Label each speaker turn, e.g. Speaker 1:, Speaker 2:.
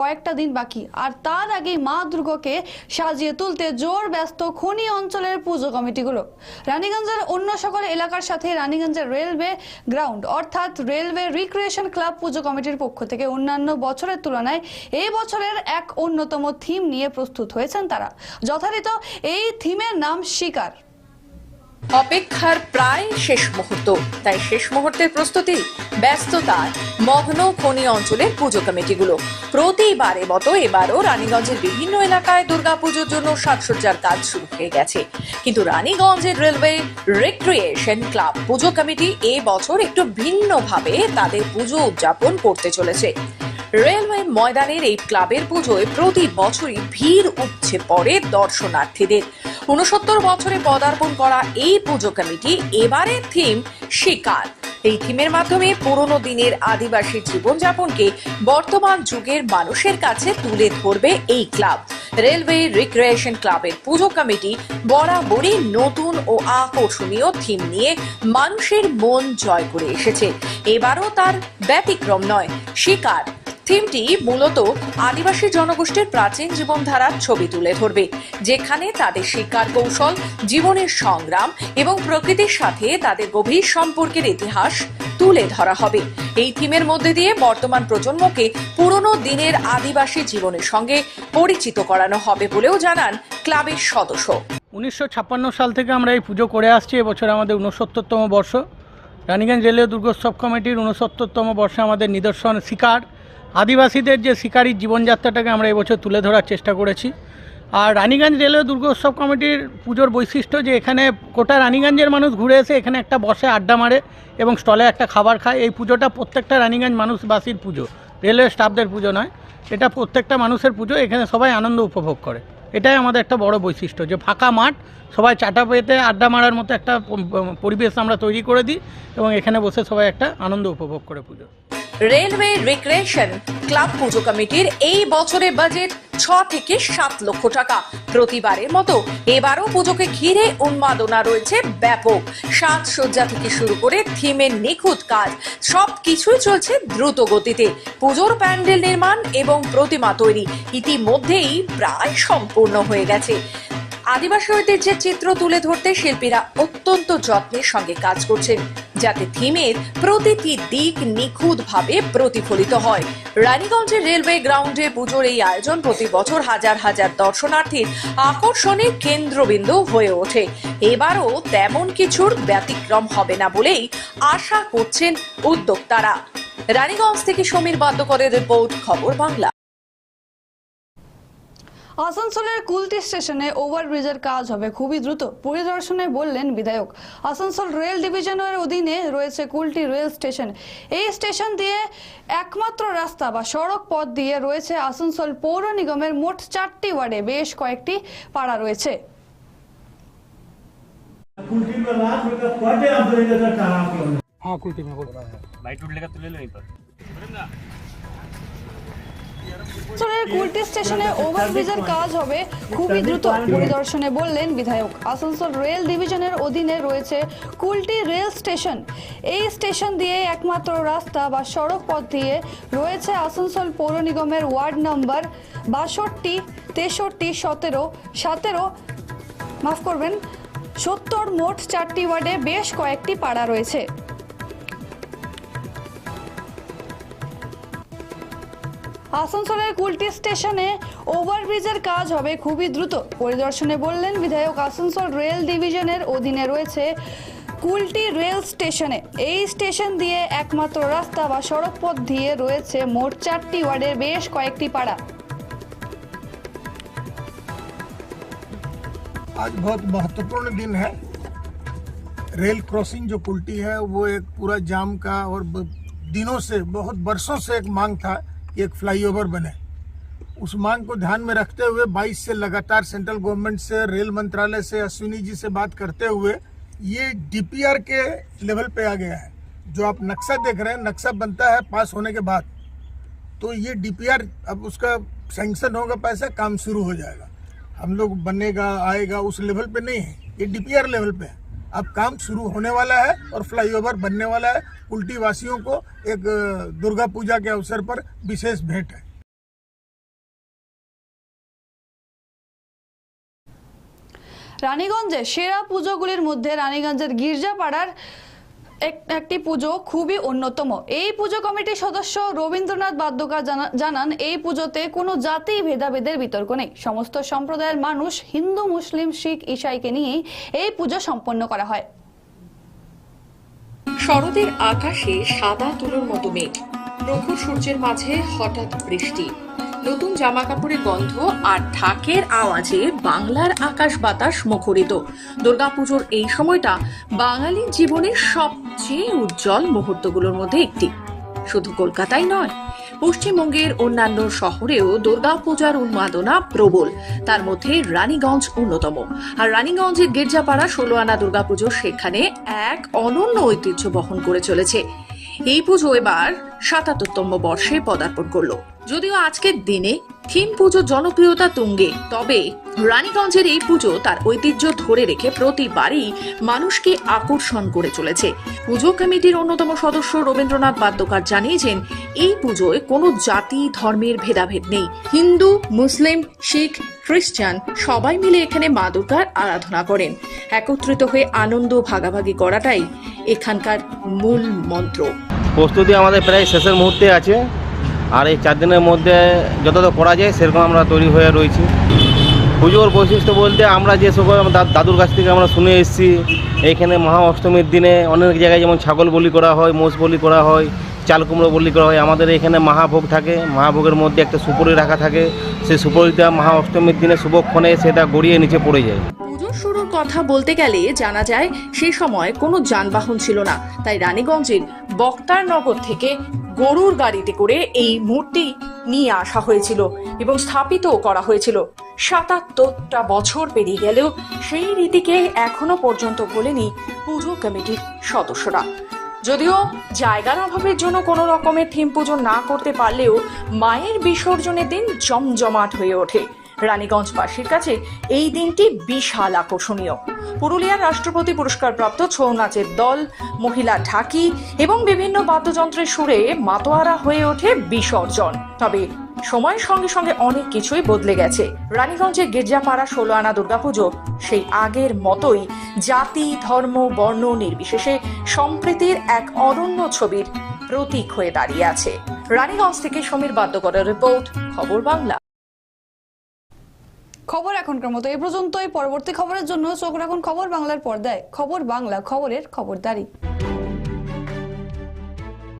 Speaker 1: কয়েকটা দিন বাকি। আর তার আগেই মা দুর্গাকে সাজিয়ে তুলতে জোর ব্যস্ত খনি অঞ্চলের পুজো কমিটিগুলো। রানীগঞ্জের অন্য সকল এলাকার সাথে রানীগঞ্জের রেলওয়ে গ্রাউন্ড অর্থাৎ রেলওয়ে রিক্রিয়েশন ক্লাব পুজো কমিটির পক্ষ থেকে অন্যান্য বছরের তুলনায় এই বছরের এক অন্যতম থিম নিয়ে প্রস্তুত হয়েছেন তারা। যথারীত এই থিমের নাম শিকার।
Speaker 2: অপেক্ষার প্রায় শেষ মুহূর্ত। তাই শেষ মুহূর্তের প্রস্তুতি ব্যস্ততায় মগ্ন খনি অঞ্চলের পুজো কমিটিগুলো। প্রতিবারের মতো এবারও রানীগঞ্জের বিভিন্ন এলাকায় দুর্গাপুজোর জন্য সাজসজ্জার কাজ শুরু হয়ে গেছে। কিন্তু রানীগঞ্জের railway recreation club puja committee এ বছর একটু ভিন্নভাবে তাদের পুজো উদযাপন করতে চলেছে। রেলওয়ে ময়দানের এই ক্লাবের পুজোয় প্রতি বছরই ভিড় উপচে পড়ে দর্শনার্থীদের। উনসত্তর বছরে পদার্পণ করা এই পুজো কমিটি এবারের থিম শিকার। এই থিমের মাধ্যমে পুরনো দিনের আদিবাসী জীবনযাপনকে বর্তমান যুগের মানুষের কাছে তুলে ধরবে এই ক্লাব। রেলওয়ে রিক্রিয়েশন ক্লাবের পুজো কমিটি বরাবরই নতুন ও আকর্ষণীয় থিম নিয়ে মানুষের মন জয় করে এসেছে। এবারও তার ব্যতিক্রম নয়, শিকার। থিমটি মূলত আদিবাসী জনগোষ্ঠীর প্রাচীন জীবনধারার ছবি তুলে ধরবে, যেখানে তাদের শিকার কৌশল, জীবনের সংগ্রাম এবং প্রকৃতির সাথে তাদের গভীর সম্পর্কের ইতিহাস তুলে ধরা হবে। এই থিমের মধ্যে দিয়ে বর্তমান প্রজন্মকে পুরনো দিনের আদিবাসী জীবনের সঙ্গে পরিচিত করানো হবে বলেও জানান ক্লাবের সদস্য।
Speaker 3: উনিশশো ছাপ্পান্ন সাল থেকে আমরা এই পুজো করে আসছি, এবছর আমাদের উনসত্তরতম বর্ষ। রানীগঞ্জ রেলওয়ে দুর্গোৎসব কমিটির উনসত্তরতম বর্ষে আমাদের নিদর্শন শিকার। আদিবাসীদের যে শিকারী জীবনযাত্রাটাকে আমরা এবছর তুলে ধরার চেষ্টা করেছি। আর রানীগঞ্জ রেলওয়ে দুর্গোৎসব কমিটির পুজোর বৈশিষ্ট্য যে এখানে গোটা রানীগঞ্জের মানুষ ঘুরে এসে এখানে একটা বসে আড্ডা মারে এবং স্টলে একটা খাবার খায়। এই পুজোটা প্রত্যেকটা রানীগঞ্জ মানুষবাসীর পুজো। রেলওয়ে স্টাফদের পুজো নয়, এটা প্রত্যেকটা মানুষের পুজো। এখানে সবাই আনন্দ উপভোগ করে। এটাই আমাদের একটা বড় বৈশিষ্ট্য যে ফাঁকা মাঠ, সবাই চাটা পেতে আড্ডা মারার মতো একটা পরিবেশ আমরা তৈরি করে দিই এবং এখানে বসে সবাই একটা আনন্দ উপভোগ করে পুজো।
Speaker 2: রেলওয়ে রিক্রিয়েশন ক্লাব পুজো কমিটির এই বছরের বাজেট ছ থেকে সাত লক্ষ টাকা। প্রতিবারের মতো এবারও পুজোকে ঘিরে উন্মাদনা রয়েছে ব্যাপক। সাজসজ্জা থেকে শুরু করে থিমের নিখুঁত কাজ সব কিছুই চলছে দ্রুত গতিতে পুজোর প্যান্ডেল নির্মাণ এবং প্রতিমা তৈরি ইতিমধ্যেই প্রায় সম্পূর্ণ হয়ে গেছে। আদিবাসী ঐতিহ্যের চিত্র তুলে ধরতে শিল্পীরা অত্যন্ত যত্নের সঙ্গে কাজ করছেন। যাতে থিমের প্রতিটি দিক নিখুঁতভাবে প্রতিফলিত হয়। রানীগঞ্জের রেলওয়ে গ্রাউন্ডে পুজোর এই আয়োজন প্রতি বছর হাজার হাজার দর্শনার্থীর আকর্ষণের কেন্দ্রবিন্দু হয়ে ওঠে। এবারও তেমন কিছুর ব্যতিক্রম হবে না বলেই আশা করছেন উদ্যোক্তারা। রানীগঞ্জ থেকে সমীর বাদ্যকরের রিপোর্ট, খবর বাংলা।
Speaker 1: আসানসোলের কুলটি স্টেশনে ওভারব্রিজের কাজ হবে খুবই দ্রুত পরিদর্শনে বললেন বিধায়ক আসানসোল রেল ডিভিশনের অধীনে রয়েছে কুলটি রেল স্টেশন এই স্টেশন দিয়ে একমাত্র রাস্তা বা সড়ক পথ দিয়ে রয়েছে আসানসোল পৌর নিগমের মোট চারটি ওয়ার্ডে বেশ কয়েকটি পাড়া রয়েছে
Speaker 4: कुल्टी में लाख रुपया पर डे आप दे देते चार आप लोग
Speaker 3: হ্যাঁ কুলটি में
Speaker 5: बाइट टूट लेगा तो ले लो यहीं पर
Speaker 1: আসানসোলের কুলটি স্টেশনে ওভারব্রিজের কাজ হবে। খুবই দ্রুত পরিদর্শনে বললেন বিধায়ক। আসানসোল রেল ডিভিশনের অধীনে রয়েছে কুলটি রেল স্টেশন এই স্টেশন দিয়ে একমাত্র রাস্তা বা সড়ক পথ দিয়ে রয়েছে আসানসোল পৌর নিগমের ওয়ার্ড নম্বর বাষট্টি, তেষট্টি, সতেরো সতেরো। মাফ করবেন, সত্তর মোট চারটি ওয়ার্ডে বেশ কয়েকটি পাড়া রয়েছে। আসানসোলের কুলটি স্টেশনে ওভারব্রিজের কাজ হবে খুবই দ্রুত পরিদর্শনে বললেন বিধায়ক আসানসোল রেল ডিভিশনের অধীনে রয়েছে কুলটি রেল স্টেশনে এই স্টেশন দিয়ে একমাত্র রাস্তা বা সড়ক পথ দিয়ে রয়েছে মোট চারটি ওয়ার্ডের বেশ কয়েকটি পাড়া
Speaker 6: आज बहुत महत्वपूर्ण दिन है रेल क्रॉसिंग जो कुल्टी है वो एक पूरा जाम का और ब- दिनों से बहुत वर्षों से एक मांग था कि एक फ्लाईओवर बने। उस मांग को ध्यान में रखते हुए 22 से लगातार सेंट्रल गवर्नमेंट से, रेल मंत्रालय से, अश्विनी जी से बात करते हुए ये डीपीआर के लेवल पे आ गया है। जो आप नक्शा देख रहे हैं, नक्शा बनता है पास होने के बाद। तो ये डीपीआर, अब उसका सैंक्शन होगा पैसा, काम शुरू हो जाएगा। हम लोग बनेगा, आएगा, उस लेवल पे नहीं है। ये डीपीआर लेवल पे है। अब काम शुरू होने वाला है और फ्लाईओवर बनने वाला है। उल्टी वासियों को एक दुर्गा पूजा के अवसर पर विशेष भेंट है।
Speaker 1: রানীগঞ্জে সেরা পুজোগুলির মধ্যে রানীগঞ্জের গির্জাপাড়ার একটি পুজো খুবই অন্যতম। এই পুজো কমিটির সদস্য রবীন্দ্রনাথ বাদ্যকার জানান, এই পুজোতে কোনো জাতি ভেদাভেদের বিতর্ক নেই। সমস্ত সম্প্রদায়ের মানুষ হিন্দু, মুসলিম, শিখ ইসাইকে নিয়ে এই পুজো সম্পন্ন করা হয়।
Speaker 2: শরতের আকাশে সাদা তুলোর মতো মেঘ। প্রখর সূর্যের মাঝে হঠাৎ বৃষ্টি। নতুন জামা কাপড়ের গন্ধ আর ঢাকের আওয়াজে বাংলার আকাশ বাতাস মুখরিত। দুর্গাপুজোর এই সময়টা বাঙালির জীবনের সবচেয়ে উজ্জ্বল মুহূর্তগুলোর মধ্যে একটি। শুধু কলকাতাই নয়, পশ্চিমবঙ্গের অন্যান্য শহরেও দুর্গাপূজার উন্মাদনা প্রবল। তার মধ্যে রানীগঞ্জ অন্যতম। আর রানীগঞ্জের গির্জাপাড়া ষোলো আনা দুর্গাপুজো সেখানে এক অনন্য ঐতিহ্য বহন করে চলেছে। এই পুজো এবার সাতাত্তরতম বর্ষে পদার্পণ করল। যদিও আজকের দিনে থিম পুজোর জনপ্রিয়তা তুঙ্গে, তবে রানীগঞ্জের এই পুজো তার ঐতিহ্য ধরে রেখে প্রতিবারই মানুষকে আকর্ষণ করে চলেছে। পুজো কমিটির অন্যতম সদস্য রবীন্দ্রনাথ বাদ্যকার জানিয়েছেন, এই পুজোয় কোনো জাতি, ধর্মের ভেদাভেদ নেই। হিন্দু, মুসলিম, শিখ, খ্রিস্টান সবাই মিলে এখানে মা দুর্গার আরাধনা করেন। একত্রিত হয়ে আনন্দ ভাগাভাগি করাটাই এখানকার মূল মন্ত্র।
Speaker 7: প্রস্তুতি আমাদের প্রায় শেষের মুহূর্তে আছে। আর এই চার দিনের মধ্যে যতটা করা যায়, সেরকম আমরা তৈরি হয়ে রয়েছি। পুজোর বৈশিষ্ট্য বলতে আমরা যে সকল দাদুর কাছ থেকে আমরা শুনে এসেছি, এইখানে মহা অষ্টমীর দিনে অনেক জায়গায় যেমন ছাগল বলি করা হয়, মোষ বলি করা হয়, চাল কুমড়ো বলি করা হয়। আমাদের এখানে মহাভোগ থাকে। মহাভোগের মধ্যে একটা সুপুরি রাখা থাকে। সেই সুপুরিটা মহা অষ্টমীর দিনে শুভক্ষণে সেটা গড়িয়ে নিচে পড়ে যায়।
Speaker 2: পুজোর শুরুর কথা বলতে গেলে জানা যায়, সেই সময় কোনো যানবাহন ছিল না। তাই রানীগঞ্জের বক্তার নগর থেকে গরুর গাড়িতে করে এই মূর্তি নিয়ে আসা হয়েছিল এবং স্থাপিত করা হয়েছিল। সাতাত্তরটা বছর পেরিয়ে গেলেও সেই রীতিকে এখনও পর্যন্ত বলেনি পুজো কমিটির সদস্যরা। যদিও জায়গার অভাবের জন্য কোনো রকমের থিম পুজো না করতে পারলেও মায়ের বিসর্জনের দিন জমজমাট হয়ে ওঠে। রানীগঞ্জবাসীর কাছে এই দিনটি বিশাল আকর্ষণীয়। পুরুলিয়ার রাষ্ট্রপতি পুরস্কারপ্রাপ্ত ছৌ নাচের দল, মহিলা ঢাকি এবং বিভিন্ন বাদ্যযন্ত্রের সুরে মাতোয়ারা হয়ে ওঠে বিসর্জন। তবে সময়ের সঙ্গে সঙ্গে অনেক কিছুই বদলে গেছে। রানীগঞ্জের গির্জাপাড়া ষোলো আনা দুর্গাপুজো সেই আগের মতোই জাতি, ধর্ম, বর্ণ নির্বিশেষে সম্প্রীতির এক অনন্য ছবির প্রতীক হয়ে দাঁড়িয়ে আছে। রানীগঞ্জ থেকে সমীর বাদ্যকরের রিপোর্ট, খবর বাংলা।
Speaker 1: খবর এখনকার মতো। এ পর্যন্তই। পরবর্তী খবরের জন্য চোখ রাখুন খবর বাংলার পর্দায়। খবর বাংলা, খবরের খবরদারি।